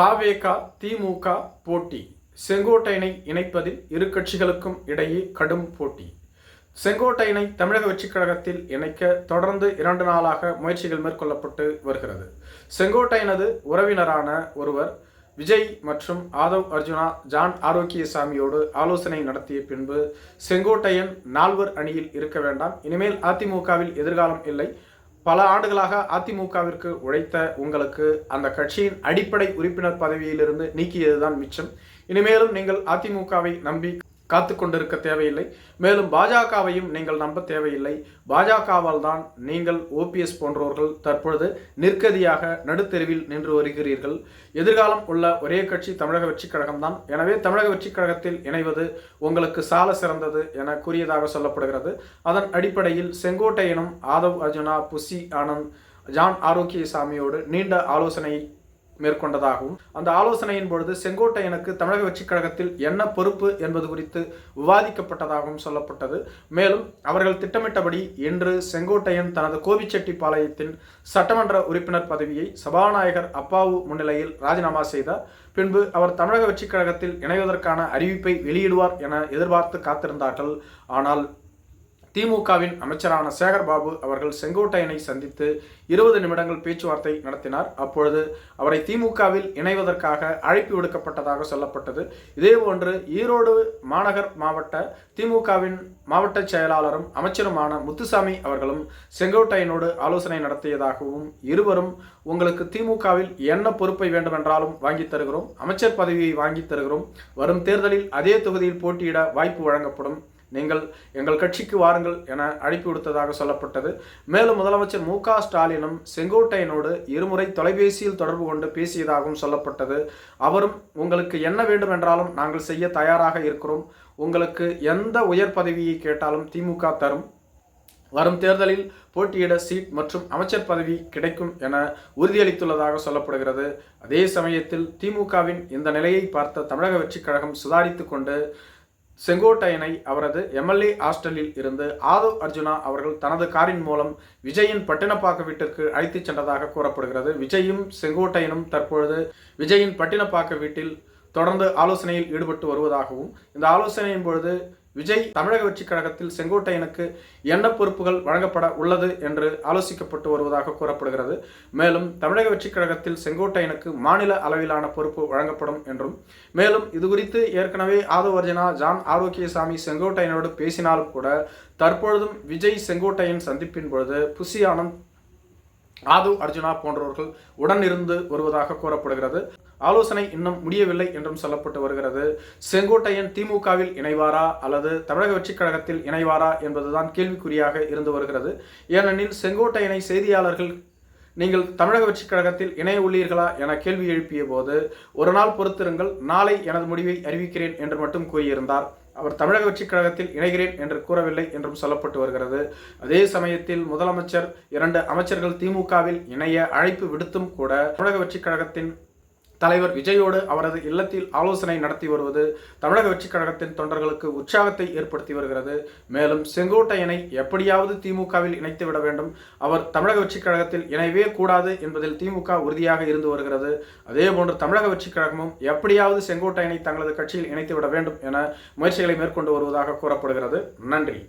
தாவேகா திமுக போட்டி. செங்கோட்டையனை இணைப்பதில் இரு கட்சிகளுக்கும் இடையே கடும் போட்டி. செங்கோட்டையனை தமிழக வெற்றிக் கழகத்தில் இணைக்க தொடர்ந்து இரண்டு நாளாக முயற்சிகள் மேற்கொள்ளப்பட்டு வருகிறது. செங்கோட்டையனது உறவினரான ஒருவர் விஜய் மற்றும் ஆதவ் அர்ஜுனா ஜான் ஆரோக்கியசாமியோடு ஆலோசனை நடத்திய பின்பு செங்கோட்டையன் நால்வர் அணியில் இருக்க வேண்டாம். இனிமேல் அதிமுகவில் எதிர்காலம் இல்லை. பல ஆண்டுகளாக அதிமுகவிற்கு உழைத்த உங்களுக்கு அந்த கட்சியின் அடிப்படை உறுப்பினர் பதவியிலிருந்து நீக்கியதுதான் மிச்சம். இனிமேலும் நீங்கள் அதிமுகவை நம்பி காத்து கொண்டிருக்க தேவையில்லை. மேலும் பாஜகவையும் நீங்கள் நம்ப தேவையில்லை. பாஜகவால் தான் நீங்கள் ஓபிஎஸ் போன்றவர்கள் தற்பொழுது நிற்கதியாக நடுத்தெருவில் நின்று வருகிறீர்கள். எதிர்காலம் உள்ள ஒரே கட்சி தமிழக வெற்றிக் கழகம் தான் எனவே தமிழக வெற்றிக் கழகத்தில் இணைவது உங்களுக்கு சால சிறந்தது என கூறியதாக சொல்லப்படுகிறது. அதன் அடிப்படையில் செங்கோட்டையனும் ஆதவ் அர்ஜுனா புசி ஆனந்த் ஜான் ஆரோக்கியசாமியோடு நீண்ட ஆலோசனை மேற்கொண்டதாகவும் அந்த ஆலோசனையின் பொழுது செங்கோட்டையனுக்கு தமிழக வெற்றிக் கழகத்தில் என்ன பொறுப்பு என்பது குறித்து விவாதிக்கப்பட்டதாகவும் சொல்லப்பட்டது. மேலும் அவர்கள் திட்டமிட்டபடி இன்று செங்கோட்டையன் தனது கோபிச்செட்டிப்பாளையத்தின் சட்டமன்ற உறுப்பினர் பதவியை சபாநாயகர் அப்பாவு முன்னிலையில் ராஜினாமா செய்தார். பின்பு அவர் தமிழக வெற்றிக் கழகத்தில் இணைவதற்கான அறிவிப்பை வெளியிடுவார் என எதிர்பார்த்து காத்திருந்தார்கள். ஆனால் திமுகவின் அமைச்சரான சேகர்பாபு அவர்கள் செங்கோட்டையனை சந்தித்து இருபது நிமிடங்கள் பேச்சுவார்த்தை நடத்தினார். அப்பொழுது அவரை திமுகவில் இணைவதற்காக அழைப்பு விடுக்கப்பட்டதாக சொல்லப்பட்டது. இதேபோன்று ஈரோடு மாநகர் மாவட்ட திமுகவின் மாவட்ட செயலாளரும் அமைச்சருமான முத்துசாமி அவர்களும் செங்கோட்டையனோடு ஆலோசனை நடத்தியதாகவும் இருவரும் உங்களுக்கு திமுகவில் என்ன பொறுப்பை வேண்டுமென்றாலும் வாங்கி தருகிறோம். அமைச்சர் பதவியை வாங்கி தருகிறோம். வரும் தேர்தலில் அதே தொகுதியில் போட்டியிட வாய்ப்பு வழங்கப்படும். நீங்கள் எங்கள் கட்சிக்கு வாருங்கள் என அழைப்பு விடுத்ததாக சொல்லப்பட்டது. மேலும் முதலமைச்சர் மு ஸ்டாலினும் செங்கோட்டையனோடு இருமுறை தொலைபேசியில் தொடர்பு கொண்டு பேசியதாகவும் சொல்லப்பட்டது. அவரும் உங்களுக்கு என்ன வேண்டும் என்றாலும் நாங்கள் செய்ய தயாராக இருக்கிறோம். உங்களுக்கு எந்த உயர் பதவியை கேட்டாலும் திமுக தரும். வரும் தேர்தலில் போட்டியிட சீட் மற்றும் அமைச்சர் பதவி கிடைக்கும் என உறுதியளித்துள்ளதாக சொல்லப்படுகிறது. அதே சமயத்தில் திமுகவின் இந்த நிலையை பார்த்த தமிழக வெற்றிக் கழகம் சுதாரித்து கொண்டு செங்கோட்டையனை அவரது எம்எல்ஏ ஹாஸ்டலில் இருந்து ஆதவ் அர்ஜுனா அவர்கள் தனது காரின் மூலம் விஜயின் பட்டினப்பாக்க வீட்டிற்கு அழைத்துச் சென்றதாக கூறப்படுகிறது. விஜயும் செங்கோட்டையனும் தற்பொழுது விஜயின் பட்டினப்பாக்க வீட்டில் தொடர்ந்து ஆலோசனையில் ஈடுபட்டு வருவதாகவும் இந்த ஆலோசனையின் பொழுது விஜய் தமிழக வெற்றிக் கழகத்தில் செங்கோட்டையனுக்கு என்ன பொறுப்புகள் வழங்கப்பட உள்ளது என்று ஆலோசிக்கப்பட்டு வருவதாக கூறப்படுகிறது. மேலும் தமிழக வெற்றிக் கழகத்தில் செங்கோட்டையனுக்கு மாநில அளவிலான பொறுப்பு வழங்கப்படும் என்றும் மேலும் இது குறித்து ஏற்கனவே ஆதவர்ஜனா ஜான் ஆரோக்கியசாமி செங்கோட்டையனோடு பேசினாலும் கூட தற்பொழுதும் விஜய் செங்கோட்டையன் சந்திப்பின் பொழுது புசி ஆனந்த் ஆதவ் அர்ஜுனா போன்றவர்கள் உடன் இருந்து வருவதாக கூறப்படுகிறது. ஆலோசனை இன்னும் முடியவில்லை என்றும் சொல்லப்பட்டு வருகிறது. செங்கோட்டையன் திமுகவில் இணைவாரா அல்லது தமிழக வெற்றிக் கழகத்தில் இணைவாரா என்பதுதான் கேள்விக்குறியாக இருந்து வருகிறது. ஏனெனில் செங்கோட்டையனை செய்தியாளர்கள் நீங்கள் தமிழக வெற்றிக் கழகத்தில் இணைய உள்ளீர்களா? என கேள்வி எழுப்பிய போது ஒரு நாள் பொறுத்திருங்கள் நாளை எனது முடிவை அறிவிக்கிறேன் என்று மட்டும் கூறியிருந்தார். அவர் தமிழக வெற்றிக் கழகத்தில் இணைகிறேன் என்று கூறவில்லை என்றும் சொல்லப்பட்டு வருகிறது. அதே சமயத்தில் முதலமைச்சர் இரண்டு அமைச்சர்கள் திமுகவில் இணைய அழைப்பு விடுத்தும் கூட தமிழக வெற்றிக் கழகத்தின் தலைவர் விஜயோடு அவரது இல்லத்தில் ஆலோசனை நடத்தி வருவது தமிழக வெற்றிக் கழகத்தின் தொண்டர்களுக்கு உற்சாகத்தை ஏற்படுத்தி வருகிறது. மேலும் செங்கோட்டையனை எப்படியாவது திமுகவில் இணைத்து விட வேண்டும். அவர் தமிழக வெற்றிக் கழகத்தில் இணைவே கூடாது என்பதில் திமுக உறுதியாக இருந்து வருகிறது. அதேபோன்று தமிழக வெற்றிக் கழகமும் எப்படியாவது செங்கோட்டையனை தங்களது கட்சியில் இணைத்து விட வேண்டும் என முயற்சிகளை மேற்கொண்டு வருவதாக கூறப்படுகிறது. நன்றி.